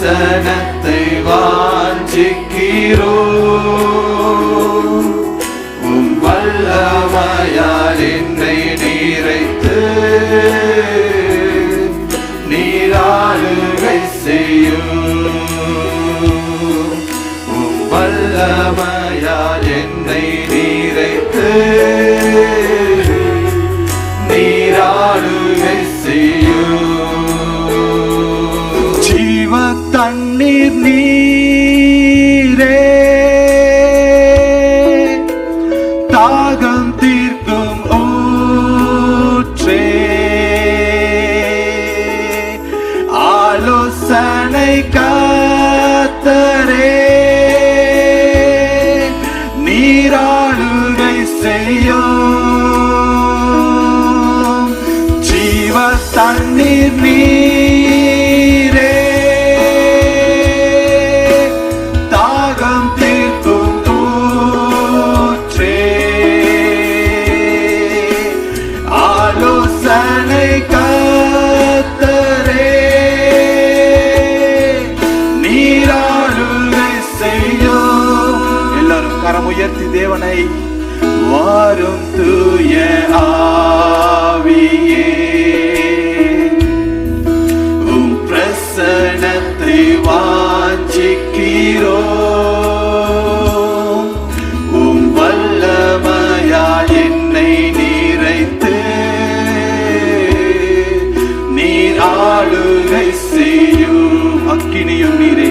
வசனத்தை வாஞ்சிக்கிறோ உம் வல்லமையால் என்னை நிறைத்து நீராளுகை செய்யும் உம் வல்லமையால் என்னை நீ தண்ணீர் நீரே. தாகம் தீர்க்கும் ஊற்றே. ஆலோசனை காத்தரே. நீராளுகை செய்யும். ஜீவ தண்ணீர் நீர் வாரும் தூய ஆவியே. உம் பிரசனத்தை வாஞ்சிக்கிறோ. உம் வல்லமையால் என்னை நிறைத்து. நீர் ஆளுகை செய்யும் அக்கினியும் நீரே.